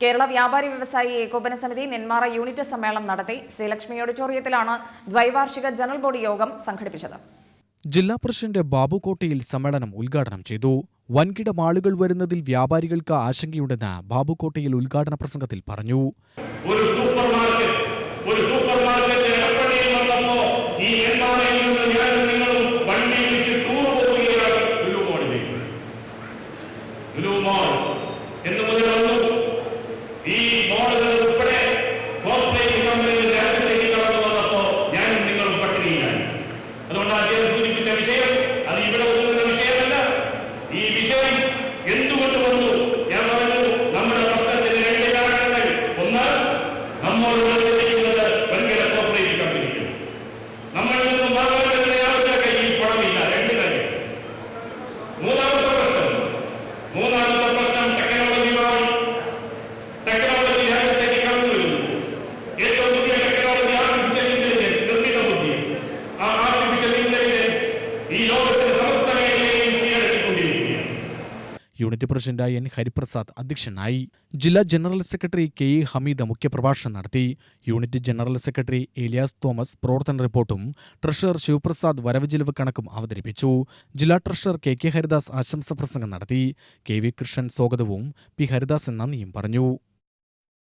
കേരള വ്യാപാരി വ്യവസായി ഏകോപന സമിതി നെന്മാറ യൂണിറ്റ് സമ്മേളനം നടത്തി ശ്രീലക്ഷ്മി ഓഡിറ്റോറിയത്തിലാണ് ദ്വൈവാർഷിക ജനറൽ ബോഡി യോഗം സംഘടിപ്പിച്ചത്. ജില്ലാ പ്രസിഡന്റ് ബാബുകോട്ടയിൽ സമ്മേളനം ഉദ്ഘാടനം ചെയ്തു. വൻകിട മാളുകൾ വരുന്നതിൽ വ്യാപാരികൾക്ക് ആശങ്കയുണ്ടെന്ന് ബാബുകോട്ടയിൽ ഉദ്ഘാടന പ്രസംഗത്തിൽ പറഞ്ഞു. ഒരു സൂപ്പർ മാർക്കറ്റ് ഒരു സൂപ്പർ മാർക്കറ്റ് എടപ്പള്ളിയിൽ വന്നപ്പോ ഈ നിന്ന് അതുകൊണ്ട് അദ്ദേഹം സൂചിപ്പിച്ച വിഷയം. അത് ഇവിടെ ഒതുങ്ങുന്ന വിഷയമല്ല. ഈ വിഷയം എന്തുകൊണ്ട് വന്നു? ഞാൻ പറഞ്ഞു നമ്മുടെ പ്രശ്നത്തിന് രണ്ട് കാരണങ്ങൾ ഒന്ന് നമ്മോട് ചെയ്യുന്നത് വൻകിട കോർപ്പറേറ്റ് കമ്പനികൾ നമ്മളിൽ നിന്ന് വാങ്ങാൻ യൂണിറ്റ് പ്രസിഡന്റായ എൻ. ഹരിപ്രസാദ് അധ്യക്ഷനായി. ജില്ലാ general secretary K. E. Hameed മുഖ്യപ്രഭാഷണം നടത്തി. Unit general secretary Elias Thomas പ്രവർത്തന റിപ്പോർട്ടും ട്രഷറർ ശിവപ്രസാദ് വരവ് ചെലവ് കണക്കും അവതരിപ്പിച്ചു. ജില്ലാ ട്രഷറർ കെ. കെ. ഹരിദാസ് ആശംസ പ്രസംഗം നടത്തി. കെ. വി. കൃഷ്ണൻ സ്വാഗതവും പി. ഹരിദാസ് നന്ദിയും പറഞ്ഞു.